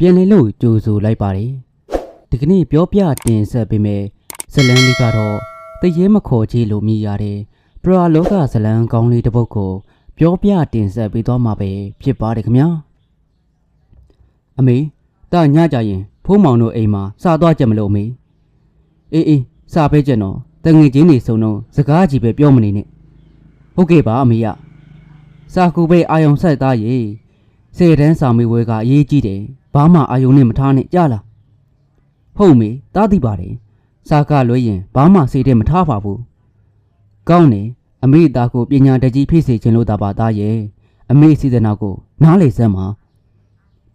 ပြန်လည်လို့ကြိုဆိုလိုက်ပါတယ်ဒီကနေ့ပြောပြတင်ဆက်ပေးမယ်ဇလန်းလေးကတော့တရေမခေါ်ကြီးလို့မြည်ရတဲ့ပရာလောကဇလန်းကောင်းလေးတစ်ပုဒ်ကိုပြောပြတင်ဆက်ပေးသွားမှာပဲဖြစ်ပါတယ်ခင်ဗျာအမေတာညကြရင်ဖိုးမောင်တို့အိမ်မှာစားသွားကြမလို့အမေအေးအေးစားပေးကြတော့တငယ်ချင်းတွေစုံတော့စကားကြီးပဲပြောမနေနဲ့ဟုတ်ကဲ့ပါအမေရစာကူပဲအာယုံဆက်သားရေ စေတန်းစာမေးဝဲကအရေးကြီးတယ်ဘာမှအာယုံနဲ့မထားနဲ့ကြားလားဟုတ်မေတားသိပါတယ်စာကလွဲရင်ဘာမှစိတ်ထဲမထားပါဘူးကောင်းတယ်အမေသားကိုပညာတကြီးဖြစ်စေခြင်းလို့သာပါသားရဲ့အမေစီစဉ်နာကို နားလေစမ်းပါ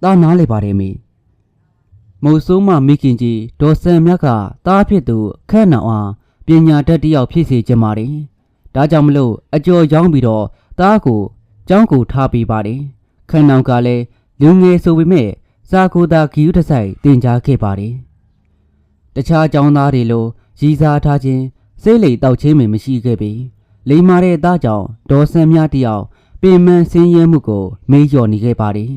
တားနားလေပါတယ်မေမုတ်ဆိုးမမိခင်ကြီးဒေါ်ဆန်မြတ်ကတားဖြစ်သူခက်နောင်အားပညာတတ်တစ်ယောက်ဖြစ်စေခြင်းပါတယ်ဒါကြောင့်မလို့အကျော်ရောင်းပြီးတော့တားကိုကျောင်းကိုထားပေးပါတယ် ခက်နောင်ကလည်းလူငယ်ဆိုပေမဲ့စာကိုသာဂီယူတစ်ဆိုင်တင် जा ခဲ့ပါတယ်တခြားကျောင်းသားတွေလိုရည်စားထားခြင်းစိတ်လိမ်တောက်ချင်းမမရှိခဲ့ပေလိမ္မာတဲ့သားကြောင့်ဒေါ်ဆန်မြတ်တယောက်ပင်မဆင်းရဲမှုကိုမေးလျော်နေခဲ့ပါတယ်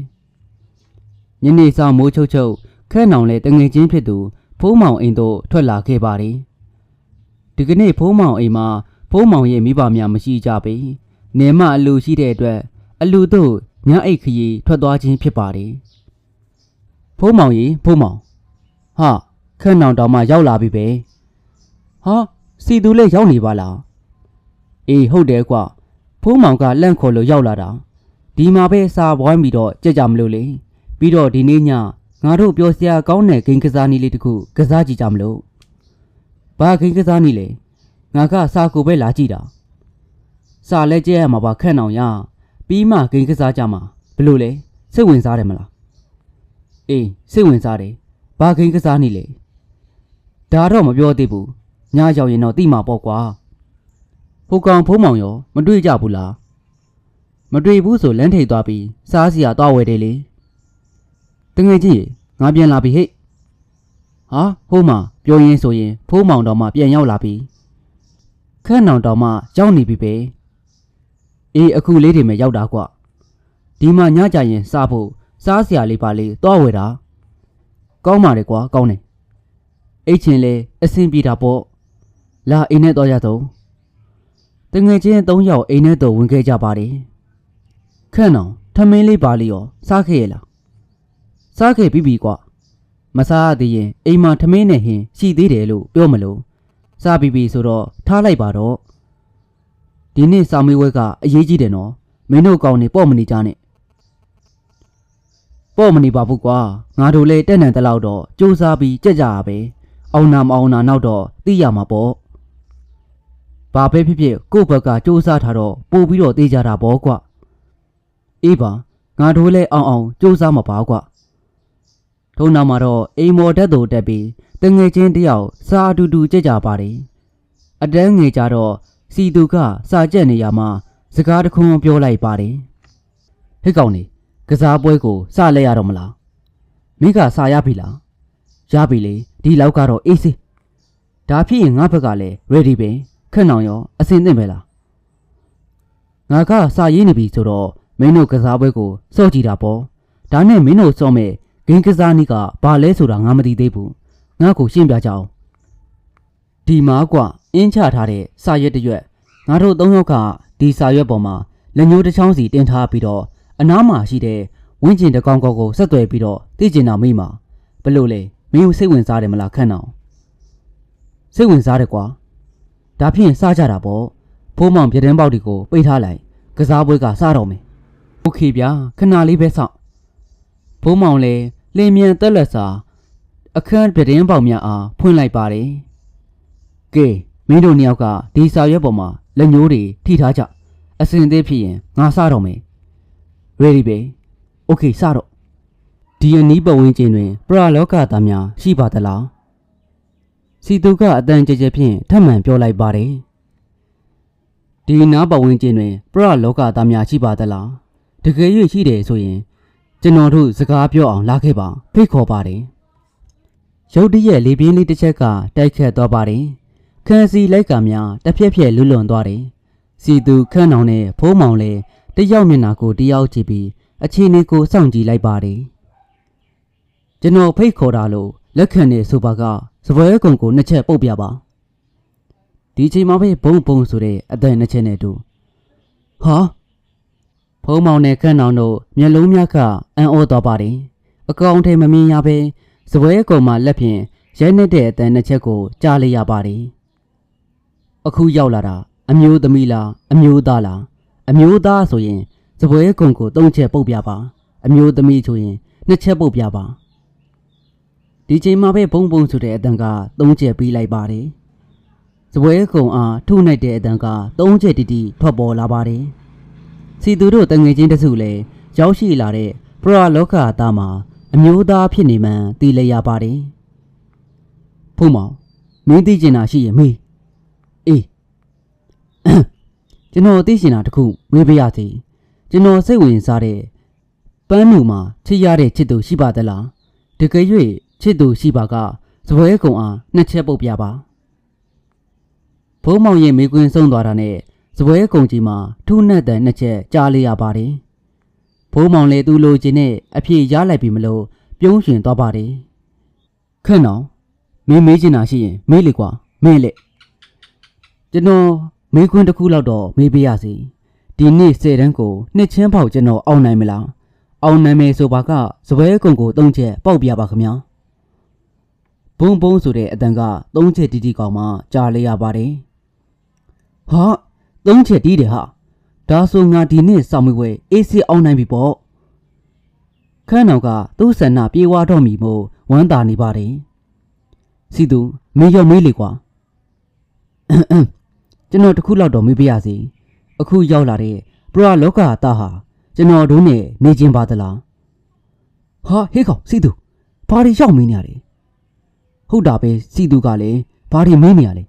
ညနေဆောင်မိုးချုပ်ချုပ်ခက်နောင်လည်းတငယ်ချင်းဖြစ်သူဖိုးမောင်အိမ်သို့ထွက်လာခဲ့ပါတယ်ဒီကနေ့ဖိုးမောင်အိမ်မှာဖိုးမောင်ရဲ့မိဘများမရှိကြပေနေမအလူရှိတဲ့အတွက်အလူတို့ ညအိတ်ခရီးထွက်သွားခြင်းဖြစ်ပါတယ်ဖိုးမောင်ကြီးဖိုးမောင်ဟာခက်နောင်တောင်မှရောက်လာပြီပဲဟာစီသူလည်းရောက်နေပါလားအေးဟုတ်တယ်ကွာဖိုးမောင်ကလန့်ခေါ်လို့ရောက်လာတာဒီမှာပဲစာပွားပြီးတော့ကြက်ကြမလို့လေပြီးတော့ဒီနေ့ညငါတို့ပြောစရာကောင်းတဲ့ဂိမ်းကစားနည်းလေးတစ်ခုကစားကြည့်ကြမလို့ဘာဂိမ်းကစားနည်းလဲငါကစာကိုပဲလာကြည့်တာစာလဲကြဲရမှာပါခန့်အောင်ရ ပြီးမှဂိမ်းကစားကြမှာဘလို့လဲစိတ်ဝင်စားတယ်မလားအေးစိတ်ဝင်စားတယ်ဘာဂိမ်းကစားနည်းလဲဒါတော့မပြောသေးဘူးညရောက်ရင်တော့တိမှာပေါ့ကွာဟိုကောင်ဖုံးမောင်ရောမတွေ့ကြဘူးလားမတွေ့ဘူးဆိုလမ်းထိပ်သွားပြီးစားစီရသွားဝယ်တယ်လေတငယ်ချင်းရေငါပြန်လာပြီဟဲ့ဟာဟိုးမပြောရင်းဆိုရင်ဖိုးမောင်တော်မှပြန်ရောက်လာပြီခန့်နောင်တော်မှရောက်နေပြီပဲ အေးအခုလေးတွေမဲ့ရောက်တာကွဒီမှာညကြရင်စားဖို့စားစရာလေးပါလေးသွားဝယ်တာကောင်းပါလေကွာကောင်းတယ်အိတ်ချင်လေအဆင်ပြေတာပေါ့လာအိမ်နဲ့တော့ရတော့တငယ်ချင်း၃ယောက်အိမ်နဲ့တော့ဝင်ခဲ့ကြပါတယ်ခန့်အောင်ထမင်းလေးပါလေးရောစားခဲ့ရလားစားခဲ့ပြီပြီကွမစားရသေးရင်အိမ်မှာထမင်းနဲ့ဟင်းရှိသေးတယ်လို့ပြောမလို့စားပြီပြီဆိုတော့ထားလိုက်ပါတော့ ဒီနေ့စာမေးပွဲကအရေးကြီးတယ်နော်မင်းတို့ကောင်းနေပေါ့မနေကြနဲ့ပေါ့မနေပါဘူးကွာငါတို့လည်းတက်နံတလောက်တော့စူးစားပြီးကြက်ကြရပဲအောင်နာမအောင်နာနောက်တော့သိရမှာပေါ့ဘာပဲဖြစ်ဖြစ်ကိုယ့်ဘက်ကစူးစားထားတော့ပို့ပြီးတော့သိကြတာပေါ့ကွအေးပါငါတို့လည်းအောင်အောင်စူးစားမှာပါကွထုံနောက်မှာတော့အိမ်မော်တက်သူတက်ပြီးတငယ်ချင်းတယောက်စာအတူတူကြက်ကြပါတယ်အတန်းငယ်ကြတော့ စီသူကစာကြက်နေရမှာစကားတခွန်းပြောလိုက်ပါတယ်ဟဲ့ကောင်နေကစားပွဲကိုစလဲရတော့မလားမိကစာရပြီလားရပြီလေဒီလောက်ကတော့အေးစေးဒါဖြစ်ရင်ငါဘက်ကလည်း ready ပဲခက်နောင်ရောအစင်သင့်ပဲလားငါကစာရေးနေပြီဆိုတော့မင်းတို့ကစားပွဲကိုစော့ကြည့်တာပေါ့ဒါနဲ့မင်းတို့စော့မဲ့ဂိမ်းကစားနည်းကဘာလဲဆိုတာငါမသိသေးဘူးငါ့ကိုရှင်းပြကြအောင်ဒီမှာကွ အင်းချထားတဲ့စာရွက်တစ်ရွက်ငါတို့သုံးယောက်ကဒီစာရွက်ပေါ်မှာလက်ညှိုးတစ်ချောင်းစီတင်ထားပြီးတော့အနားမှာရှိတဲ့ဝင်းကျင်တကောင်ကောက်ကိုဆက်သွယ်ပြီးတော့သိကျင်တာမိမှာဘလို့လဲမင်းစိတ်ဝင်စားတယ်မလားခန့်အောင်စိတ်ဝင်စားတယ်ကွာဒါဖြင့်စားကြတာပေါ့ဖိုးမောင်ပြတင်းပေါက်ဒီကိုပိတ်ထားလိုက်ကစားပွဲကစားတော့မယ်โอเคဗျာခဏလေးပဲစောင့်ဘိုးမောင်လည်းလင်းမြန်တက်လက်စာအခန်းပြတင်းပေါက်များအားဖွင့်လိုက်ပါတယ်ကဲ မင်းတို့နှစ်ယောက်ကဒီစာရွက်ပေါ်မှာလက်ညှိုးတွေထိထားကြအစင်သေးဖြစ်ရင်ငါစားတော့မယ် ready ပဲ okay စတော့ဒီအနီးပတ်ဝန်းကျင်တွင်ပရလောကသားများရှိပါသလားစီသူကအတန်ကြဲကြဲဖြင့်ထပ်မံပြောလိုက်ပါတယ်ဒီနားပတ်ဝန်းကျင်တွင်ပရလောကသားများရှိပါသလားတကယ်၍ရှိတယ်ဆိုရင်ကျွန်တော်တို့စကားပြောအောင်လာခဲ့ပါဖိတ်ခေါ်ပါတယ်ရုတ်တရက်လေပြင်းလေးတစ်ချက်ကတိုက်ခတ်သွားပါတယ် ခန်းစီလိုက်ကများတစ်ဖြက်ဖြက်လွတ်လွန်သွားတယ်စီသူခန်းအောင်နဲ့ဖိုးမောင်လည်းတယောက်မျက်နှာကိုတယောက်ကြည့်ပြီးအခြေအနေကိုစောင့်ကြည့်လိုက်ပါတယ်ကျွန်တော်ဖိတ်ခေါ်တာလို့လက်ခံနေဆိုပါကစပွဲကုံကိုနှစ်ချက်ပုတ်ပြပါဒီချိန်မှာပဲဘုံဘုံဆိုတဲ့အတန်နှစ်ချက်နဲ့တူဟာဖုံးမောင်နဲ့ခန့်အောင်တို့မျက်လုံးများကအံ့ဩသွားပါတယ်အကောင်ထဲမမြင်ရပဲစပွဲကုံမှာလက်ဖြင့်ရိုက်နှက်တဲ့အတန်နှစ်ချက်ကိုကြားလိုက်ရပါတယ် အခုရောက်လာတာအမျိုးသမီးလားအမျိုးသားလားအမျိုးသားဆိုရင်စပွဲကုံကိုသုံးချက်ပုတ်ပြပါအမျိုးသမီးဆိုရင်နှစ်ချက်ပုတ်ပြပါဒီချိန်မှာပဲဘုံဘုံဆိုတဲ့အတန်က၃ချက်ပြီးလိုက်ပါတယ်။ဇပွဲကုံအားထုနိုင်တဲ့အတန်က၃ချက်တီတီထွက်ပေါ်လာပါတယ်။စီသူတို့တငယ်ချင်းတစုလည်းရောက်ရှိလာတဲ့ပရလောကအသားမှာအမျိုးသားဖြစ်နေမှန်သိလိုက်ရပါတယ်။ဖုံမောင်မင်းသိကျင်တာရှိရင်မေးအေး ကျွန်တော်သိကျင်တာတစ်ခုမေးပြရစီကျွန်တော်စိတ်ဝင်စားတဲ့ပန်းမှုမှာချစ်ရတဲ့ချစ်သူရှိပါသလားတကယ်၍ချစ်သူရှိပါကဇပွဲကုံအားနှစ်ချက်ပုတ်ပြပါဘုံမောင်ရဲ့မိကွင်းဆုံးသွားတာနဲ့ဇပွဲကုံကြီးမှာထူးနှက်တဲ့နှစ်ချက်ကြားလိုက်ရပါတယ်ဘုံမောင်လည်းသူ့လိုချင်တဲ့အဖြေရလိုက်ပြီမလို့ပြုံးရှင်သွားပါတယ်ခန့်တော်မင်းမေးချင်တာရှိရင်မေးလေကွာမင်းလေကျွန်တော် မိကွင်းတစ်ခုလောက်တော့မေးပေးရစီဒီနေ့၁၀တန်းကိုနှစ်ချင်းပေါက်ကျွန်တော်အောင်နိုင်မလားအောင်နာမည်ဆိုပါကစပွဲကုံကို၃ချက်ပေါက်ပြပါခင်ဗျာဘုံဘုံဆိုတဲ့အတန်က၃ချက်တီးတီးကောင်မှကြားလိုက်ရပါတယ်ဟာ၃ချက်တီးတယ်ဟာဒါဆိုငါဒီနေ့စောင့်မွေးအေးစစ်အောင်နိုင်ပြီပေါ့ခန်းတော်ကသူ့ဆန္ဒပြေးဝါတော့မီမို့ဝမ်းသာနေပါတယ်စီသူမင်းရောက်မေးလေကွာအမ်အမ် ကျွန်တော်တခုလောက်တော့မေးပြရစီအခုရောက်လာတဲ့ပရလောကအသားဟာကျွန်တော်တို့နဲ့နေချင်းပါသလားဟာဟေးကောင်စီသူဘာတွေရောက်မင်းနေရလဲဟုတ်တာပဲစီသူကလည်းဘာတွေမင်းနေရလဲ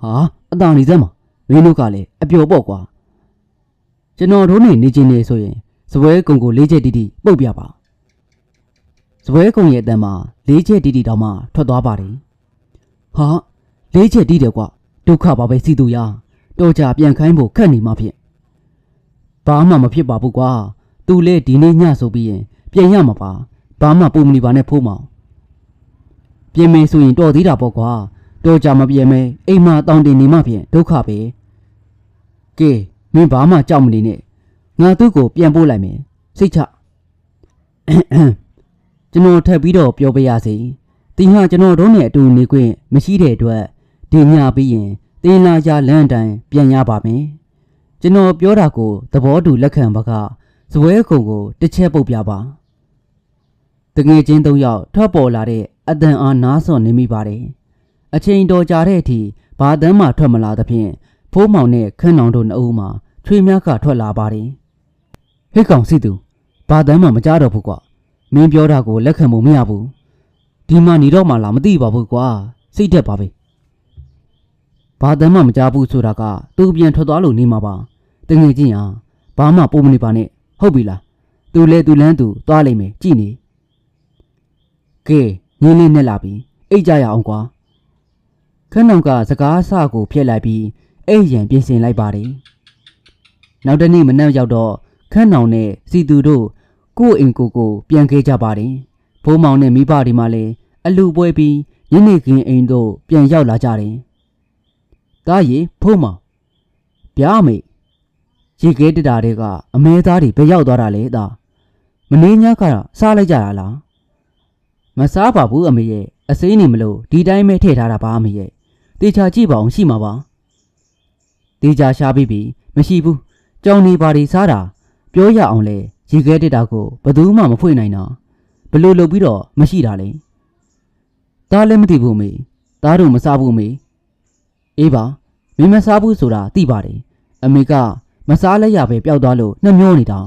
ဟာအတားနေစမ်းမမင်းတို့ကလည်းအပျော်ပေါ့ကွာကျွန်တော်တို့နဲ့နေချင်းနေဆိုရင်ဇပွဲကုံကိုလေးချက်တီးတီးပုတ်ပြပါဇပွဲကုံရဲ့အတန်မှာလေးချက်တီးတီးတောင်မှထွက်သွားပါတယ်ဟာလေးချက်တီးတယ်ကွာ ဒုက္ခပါပဲစီသူရတော့ကြပြန်ခိုင်းဖို့ခက်နေမှဖြင့်ဘာမှမဖြစ်ပါဘူးကွာသူလေဒီနေ့ညဆိုပြီးရင်ပြင်ရမှာပါဘာမှပုံမနေပါနဲ့ဖိုးမောင်ပြင်မယ်ဆိုရင်တော်သေးတာပေါ့ကွာတော်ကြမပြင်မဲအိမ်မှာတောင်းတင်နေမှဖြင့်ဒုက္ခပဲကဲမင်းဘာမှကြောက်မနေနဲ့ငါသူ့ကိုပြန်ပို့လိုက်မယ်စိတ်ချကျွန်တော်ထပ်ပြီးတော့ပြောပြရစီတင်ဟာကျွန်တော်တို့နဲ့အတူနေခွင့်မရှိတဲ့အတွက် ဒီညပြီးရင်တင်လာကြလမ်းတိုင်းပြန်ရပါမယ်ကျွန်တော်ပြောတာကိုသဘောတူလက်ခံပါကဇပွဲခုံကိုတစ်ချက်ပုတ်ပြပါတငယ်ချင်းသုံးယောက်ထွက်ပေါ်လာတဲ့အတန်အားနားစွန်နေမိပါတယ်အချိန်တော်ကြာတဲ့အထိဘာတမ်းမှထွက်မလာသဖြင့်ဖိုးမောင်နဲ့ခန်းအောင်တို့နှစ်ဦးမှချွေများကထွက်လာပါတယ်ဟိတ်ကောင်စီသူဘာတမ်းမှမကြားတော့ဘူးကွာမင်းပြောတာကိုလက်ခံဖို့မရဘူးဒီမှနေတော့မှလားမသိပါဘူးကွာစိတ်တက်ပါပဲ ဘာတမ်းမှမကြားဘူးဆိုတာကသူပြန်ထွက်သွားလို့နေမှာပါတငယ်ချင်းဟာဘာမှပုံမနေပါနဲ့ဟုတ်ပြီလားသူလဲသူလန်းသူသွားလိမ့်မယ်ကြည်နေကဲညင်းလေးနဲ့လာပြီအိတ်ကြရအောင်ကွာခန်းတော်ကစကားအစကိုဖျက်လိုက်ပြီးအိတ်ရန်ပြင်ဆင်လိုက်ပါတယ်နောက်တနေ့မနက်ရောက်တော့ခန်းတော်နဲ့စီသူတို့ကိုယ့်အိမ်ကိုယ်ကိုပြန်ခဲ့ကြပါတယ်ဘိုးမောင်နဲ့မိဘတွေမှလည်းအလူပွဲပြီးညနေခင်းအိမ်တို့ပြန်ရောက်လာကြတယ် ဒါရီဖုံးမောင်ဗျာမေရေခဲတတာတွေကအမဲသားတွေဘယ်ရောက်သွားတာလဲသားမနေညကစားလိုက်ကြတာလားမစားပါဘူးအမေရဲ့အစိမ်းနေမလို့ဒီတိုင်းပဲထည့်ထားတာပါအမေရဲ့တေချာကြည့်ပါအောင်ရှိမှာပါတေချာရှားပြီးပြီမရှိဘူးကြောင်နေပါဒီစားတာပြောရအောင်လေရေခဲတတာကိုဘယ်သူမှမဖွင့်နိုင်တော့ဘလို့လုပ်ပြီးတော့မရှိတာလေသားလည်းမသိဘူးအမေသားတို့မစားဘူးအမေ အေးပါမင်းမစားဘူးဆိုတာသိပါတယ်အမေကမစားလဲရပဲပျောက်သွားလို့နှမျောနေတာ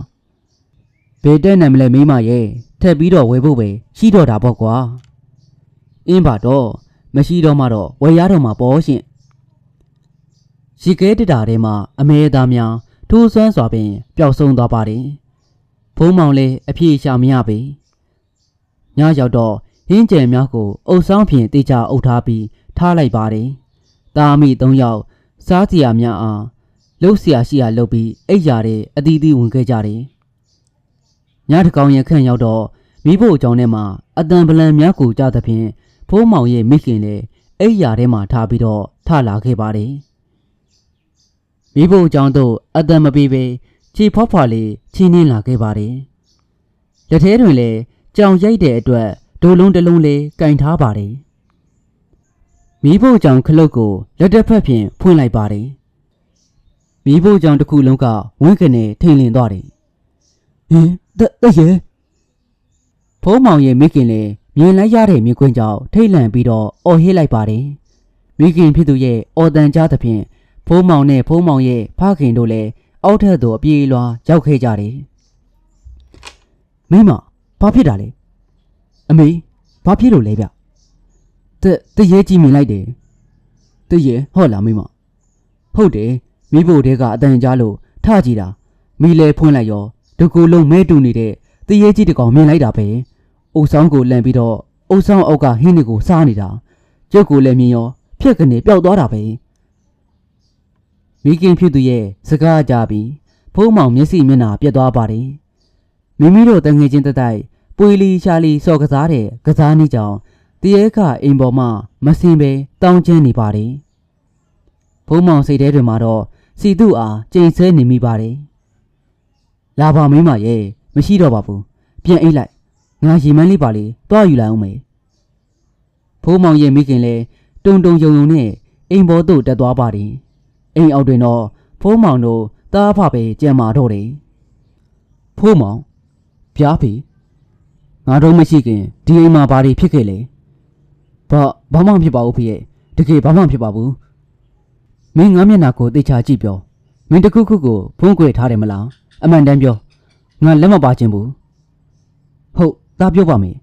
ဘယ်တဲ့နိုင်မလဲမိမရဲ့ထက်ပြီးတော့ဝယ်ဖို့ပဲရှိတော့တာပေါ့ကွာအင်းပါတော့မရှိတော့မှတော့ဝယ်ရတော့မှာပေါ့ရှင်ရေခဲတတာထဲမှာအမဲသားများထိုးဆွမ်းစွာပင်ပျောက်ဆုံးသွားပါတယ်ဖုံးမောင်လည်းအပြေရှာမရပေညရောက်တော့ဟင်းကြံများကိုအုပ်ဆောင်ဖြင့်တေချာအုပ်ထားပြီးထားလိုက်ပါတယ် သားမိ၃ယောက်စားစရာများအောင်လှုပ်စရာရှိရာလှုပ်ပြီးအိပ်ရတဲ့အသီးသီးဝင်ခဲ့ကြတယ်။ညတစ်ကောင်ရခန့်ရောက်တော့မိဖို့အကြောင်းထဲမှာအတန်ပလန်များကိုကြသဖြင့်ဖိုးမောင်ရဲ့မိခင်လည်းအိပ်ရာထဲမှာထားပြီးတော့ထလာခဲ့ပါတယ်။မိဖို့အကြောင်းတို့အတန်မပြီးပဲခြေဖွားဖွားလေးချီးနှင်းလာခဲ့ပါတယ်။လက်ထဲတွင်လည်းကြောင်ရိုက်တဲ့အတွက်ဒိုလုံးတစ်လုံးလေးကင်ထားပါတယ်။ မိဖို့အကြောင်းခလုတ်ကိုလက်တစ်ဖက်ဖြင့်ဖွင့်လိုက်ပါတယ်မိဖို့အကြောင်းတစ်ခုလုံးကဝင်းကနေထိန်လင်သွားတယ်ဟင်တက်တက်ရဲ့ဖုံးမောင်ရဲ့မိခင်လည်းမြင်လိုက်ရတဲ့မြင်ကွင်းကြောင့်ထိတ်လန့်ပြီးတော့အော်ဟစ်လိုက်ပါတယ်။မိခင်ဖြစ်သူရဲ့အော်တန်ကြားသဖြင့်ဖုံးမောင်နဲ့ဖုံးမောင်ရဲ့ဖခင်တို့လည်းအောက်ထက်သို့အပြေးလွှာရောက်ခဲ့ကြတယ်။မိမဘာဖြစ်တာလဲ။အမေဘာဖြစ်လို့လဲဗျ။ တဲ့တရေကြီးမြင်လိုက်တယ်။တရေဟုတ်လားမိမ။ဟုတ်တယ်မိဖို့တဲကအတန်ကြားလို့ထကြည့်တာမိလဲဖွင့်လိုက်ရောဒကူလုံးမဲတူနေတဲ့တရေကြီးတကောင်မြင်လိုက်တာပဲ။အုပ်ဆောင်ကိုလန့်ပြီးတော့အုပ်ဆောင်အောက်ကဟင်းတွေကိုစားနေတာ။ကျုပ်ကိုလည်းမြင်ရောဖြက်ကနေပျောက်သွားတာပဲ။မိခင်ဖြစ်သူရဲ့စကားကြပြီးဖုံးမောင်မျက်စိမျက်နှာပြတ်သွားပါတယ်။မိမိတို့တငယ်ချင်းတတိုက်ပွေလီရှာလီစော်ကစားတဲ့ကစားနည်းကြောင့် တရေကအိမ်ပေါ်မှာမစင်ပဲတောင်းကျင်းနေပါတယ်။ဖုံးမောင်စိတ်ထဲတွင်မှာတော့စီတုအားကြိမ်ဆဲနေမိပါတယ်။လာပါမိမရဲ့မရှိတော့ပါဘူး။ပြန်အိတ်လိုက်ငါရီမန်းလေးပါလေတွားယူလိုက်အောင်မေ။ဖိုးမောင်ရဲ့မိခင်လဲတုံတုံယုံယုံနဲ့အိမ်ပေါ်သို့တက်သွားပါတယ်။အိမ်အောက်တွင်တော့ဖိုးမောင်တို့တားဖပဲကြံမာတော့တယ်။ဖိုးမောင်ပြားဖေငါတို့မရှိခင်ဒီအိမ်မှာဘာတွေဖြစ်ခဲ့လဲ။ ဘာဘာမှမဖြစ်ပါဘူးဖေရဲ့တကယ်ဘာမှမဖြစ်ပါဘူး။မင်းငါမျက်နှာကိုသိချာကြည့်ပြော။မင်းတခုခုကိုဖုံးကွယ်ထားတယ်မလား။အမှန်တမ်းပြောငါလက်မပါခြင်းဘူး။ ဟုတ်ဒါပြောပါမယ်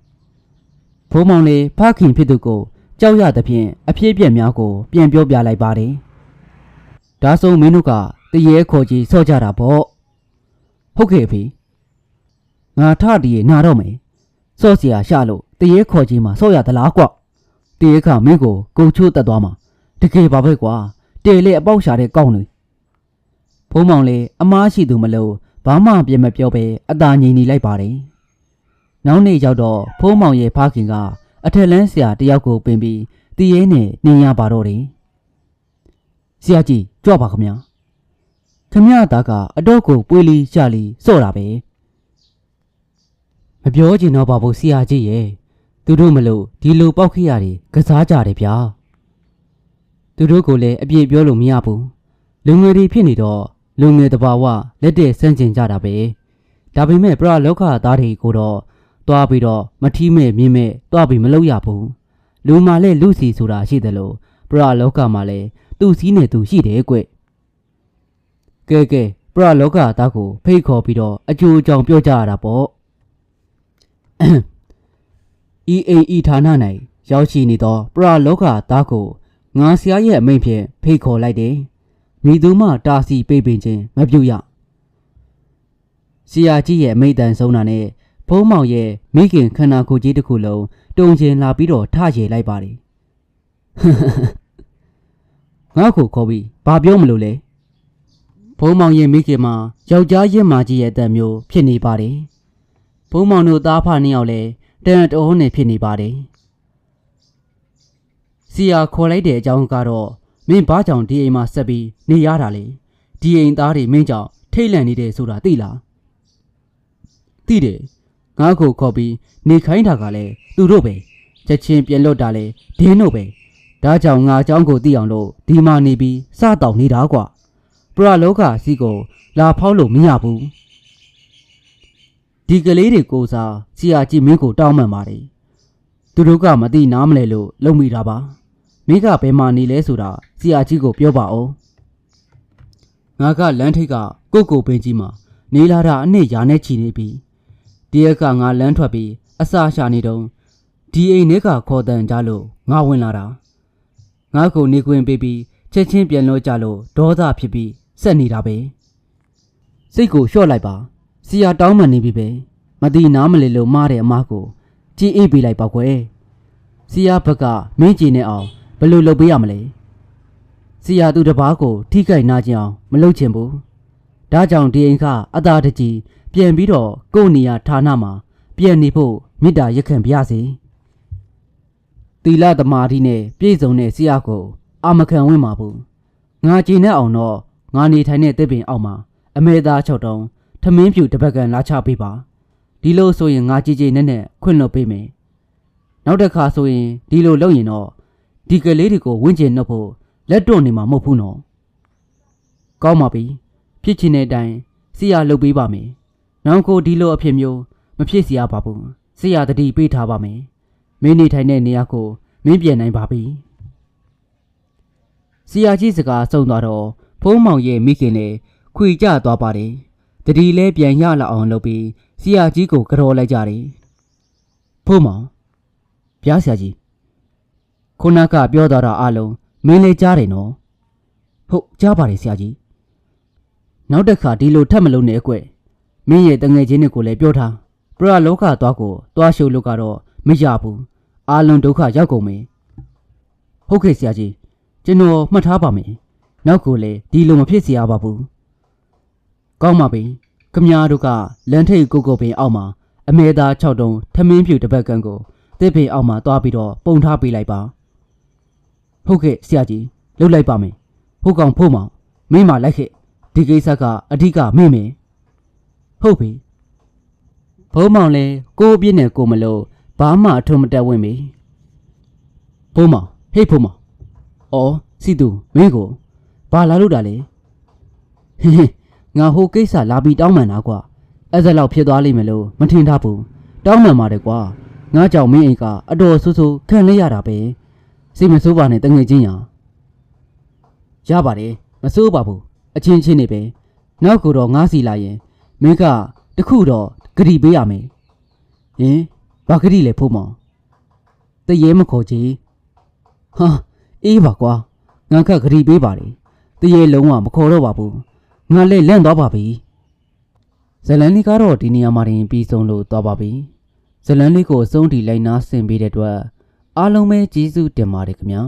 ဘိုးမောင်လေးဖခင်ဖြစ်သူကိုကြောက်ရသဖြင့်အဖြစ်အပျက်များကိုပြန်ပြောပြလိုက်ပါတယ်ဒါဆိုမင်းတို့ကတရေခေါ်ကြီးဆော့ကြတာပေါ့ဟုတ်ကဲ့ဖေငါထတည်နာတော့မယ်ဆော့เสียရှာလို့တရေခေါ်ကြီးမှာဆော့ရသလားကွ တရေခမင်းကိုကိုချိုးတက်သွားမှာတကယ်ပါပဲကွာတဲလေအပေါက်ရှာတဲ့ကောင်းတွေဘိုးမောင်လေးအမားရှိသူမလို့ဘာမှပြင်မပြောပဲအသာငြိမ်နေလိုက်ပါတယ်နောက်နေ့ရောက်တော့ဖိုးမောင်ရဲ့ဖခင်ကအထက်လန်းဆရာတယောက်ကိုပင်ပြီးတည်ရဲနဲ့နှင်းရပါတော့တယ်။ဆရာကြီးကြွပါခမညာ။ခမညာသားကအတော့ကိုပွေးလီရှာလီစော့တာပဲ။မပြောချင်တော့ပါဘူးဆရာကြီးရဲ့။ သူတို့မလို့ဒီလိုပောက်ခိရတယ်ကစားကြတယ်ဗျာ။သူတို့ကိုလည်းအပြည့်ပြောလို့မရဘူး။လူငယ်တွေဖြစ်နေတော့လူငယ်တဘာဝလက်တဲ့ဆန့်ကျင်ကြတာပဲ။ဒါပေမဲ့ပရလောကသားတွေကိုတော့သွားပြီးတော့မထီးမဲ့မြင်းမဲ့သွားပြီးမလုပ်ရဘူးလူမှလည်းလူစီဆိုတာရှိတယ်လို့ပရလောကမှာလည်းသူ့စည်းနဲ့သူရှိတယ်ကွကဲကဲပရလောကသားကိုဖိတ်ခေါ်ပြီးတော့အကျိုးအကြောင်းပြောကြရတာပေါ့ ဤအိမ်ဤဌာန၌ရောက်ရှိနေသောပရလောကသားကိုငါဆရာရဲ့အမိန့်ဖြင့်ဖိတ်ခေါ်လိုက်တယ်မိသူမှတာစီပိတ်ပင်ခြင်းမပြုရဆရာကြီးရဲ့အမိန့်တန်ဆုံးတာနဲ့ဖုံးမောင်ရဲ့မိခင်ခန္ဓာကိုယ်ကြီးတစ်ခုလုံးတုံကျင်လာပြီးတော့ထရည်လိုက်ပါတယ်ငါ့ကိုခေါ်ပြီးဘာပြောမလို့လဲဖုံးမောင်ရဲ့မိခင်မှာယောက်ျားရင်မာကြီးရဲ့အသက်မျိုးဖြစ်နေပါတယ်ဖုံးမောင်တို့သားဖနှစ်ယောက်လည်း တန်တအောနဲ့ဖြစ်နေပါတယ်။ဆီယာခေါ်လိုက်တဲ့အကြောင်းကတော့မင်းဘာကြောင့်ဒီအိမ်မှာဆက်ပြီးနေရတာလဲ။ဒီအိမ်သားတွေမင်းကြောင့်ထိတ်လန့်နေတယ်ဆိုတာသိလား။သိတယ်။ငါ့ကိုခေါ်ပြီးနေခိုင်းတာကလည်းသူတို့ပဲ။ချက်ချင်းပြန်လွတ်တာလည်းဒင်းတို့ပဲ။ဒါကြောင့်ငါအကြောင်းကိုသိအောင်လို့ဒီမှာနေပြီးစတောင်နေတာကွာ။ပရလောကစီကိုလာဖောက်လို့မရဘူး။ ဒီကလေးတွေကိုစားစီယာကြည့်မင်းကိုတောင်းမှန်ပါတယ်သူတို့ကမသိနားမလဲလို့လုံမိတာပါမင်းကဘယ်မှာနေလဲဆိုတာစီယာကြီးကိုပြောပါအောင်ငါကလမ်းထိပ်ကကိုကိုပင်ကြီးမှာနေလာတာအနှစ်ရာနဲ့ချီနေပြီတရက်ကငါလမ်းထွက်ပြီးအစာရှာနေတုံးဒီအိမ်ထဲကခေါ်တန်ကြလို့ငါဝင်လာတာငါ့ကိုနေခွင်ပေးပြီးချက်ချင်းပြန်လို့ကြလို့ဒေါသဖြစ်ပြီးစက်နေတာပဲစိတ်ကိုလျှော့လိုက်ပါ စီယာတောင်းမှန်နေပြီပဲမတိနားမလဲလို့မားတဲ့အမားကိုကြည်အိပ်ပေးလိုက်ပါကွယ်စီယာဘက်ကမင်းကြည်နေအောင်ဘယ်လိုလုပ်ပေးရမလဲစီယာသူတစ်ပါးကို ထိခိုက်နာကျင်အောင်မလုပ်ချင်ဘူးဒါကြောင့်ဒီအိမ်ကအသာတကြီးပြန်ပြီးတော့ကိုယ့်နေရာဌာနမှာပြန်နေဖို့မေတ္တာရက်ခံပါစေသီလသမာဓိနဲ့ပြည့်စုံတဲ့ဆရာကို အာမခံဝင်ပါဘူးငါကြည်နဲ့အောင်တော့ငါနေထိုင်တဲ့တစ်ပင်အောက်မှာအမေသား၆တောင်း ထမင်းဖြူတစ်ပတ်ကန်လာချပေးပါဒီလိုဆိုရင်ငါကြည်ကြည်နဲ့နဲ့ခွင့်လွှတ်ပေးမယ်နောက်တစ်ခါဆိုရင်ဒီလိုလုပ်ရင်တော့ဒီကလေးတွေကိုဝင့်ကျင်နှုတ်ဖို့လက်တွန့်နေမှာမဟုတ်ဘူးနော်ကောင်းပါပြီဖြစ်ချင်တဲ့အတိုင်းဆရာလုပ်ပေးပါမယ်နောက်ကိုဒီလိုအဖြစ်မျိုးမဖြစ်စီရပါဘူးဆရာတတိပေးထားပါမယ်မင်းနေထိုင်တဲ့နေရာကိုမင်းပြန်နိုင်ပါပြီဆရာကြီးစကားဆုံးသွားတော့ဖုံးမောင်ရဲ့မိခင်လည်းခွေကြသွားပါတယ် တတိလဲပြန်ရလာအောင်လုပ်ပြီးဆရာကြီးကိုကြော်လိုက်ကြတယ်ဖို့မောင်ပြားဆရာကြီးခုနကပြောသွားတာအလုံးမင်းလည်းကြားတယ်နော်ဟုတ်ကြားပါတယ်ဆရာကြီးနောက်တစ်ခါဒီလိုထပ်မလုပ်နဲ့အကွက်မင်းရဲ့တငယ်ချင်းတွေကိုလည်းပြောထားပရလောကသွားကိုသွားရှုပ်လို့ကတော့မရဘူးအာလွန်ဒုက္ခရောက်ကုန်မယ်ဟုတ်ကဲ့ဆရာကြီးကျွန်တော်မှတ်ထားပါမယ်နောက်ကိုလည်းဒီလိုမဖြစ်စေရပါဘူး ကောင်းပါပြီခမည်းတော်ကလန်ထိတ်ကိုကိုပင်အောက်မှာအမေသား6တုံးထမင်းဖြူတစ်ပတ်ကန်ကိုတစ်ပင်အောက်မှာသွားပြီးတော့ပုံထားပေးလိုက်ပါဟုတ်ကဲ့ဆရာကြီးလှုပ်လိုက်ပါမယ်ဟုတ်ကောင်ဖို့မောင်မင်းမလိုက်ခဲ့ဒီကိစ္စကအဓိကမင်းမင်းဟုတ်ပြီဘုံမောင်လဲကိုအပြစ်နဲ့ကိုမလို့ဘာမှအထုံးမတက်ဝင်ပြီဘုံမောင်ဟေ့ဘုံမောင်အော်စီတူမင်းကိုဘာလာလို့တာလဲဟင်းဟ င်းငါဟိုကိစ္စလာပြီးတောင်းပန်တာကွာအဲ့ဒါလောက်ဖြစ်သွားလိမ့်မယ်လို့မထင်ထားဘူးတောင်းပန်ပါတယ်ကွာငါကြောင့်မင်းအိမ်ကအတော်ဆူဆူခံလိုက်ရတာပဲစိတ်မဆိုးပါနဲ့တငယ်ချင်းရရပါတယ်မဆိုးပါဘူးအချင်းချင်းနေပဲနောက်ကိုတော့ငါစီလာရင်မင်းကတခုတော့ဂရီပေးရမယ်ဟင်ဘာဂရီလဲဖို့မောင်တရေမခေါ်ကြီးဟာအေးပါကွာငါကဂရီပေးပါတယ်တရေလုံးဝမခေါ်တော့ပါဘူး ငါလည်းလန့်သွားပါပြီဇလန်လေးကတော့ဒီနေရာမှာတင်ပြီးဆုံးလို့သွားပါပြီဇလန်လေးကိုအဆုံးထိလိုက်နာဆင်ပေးတဲ့အတွက်အားလုံးပဲကျေးဇူးတင်ပါတယ်ခင်ဗျာ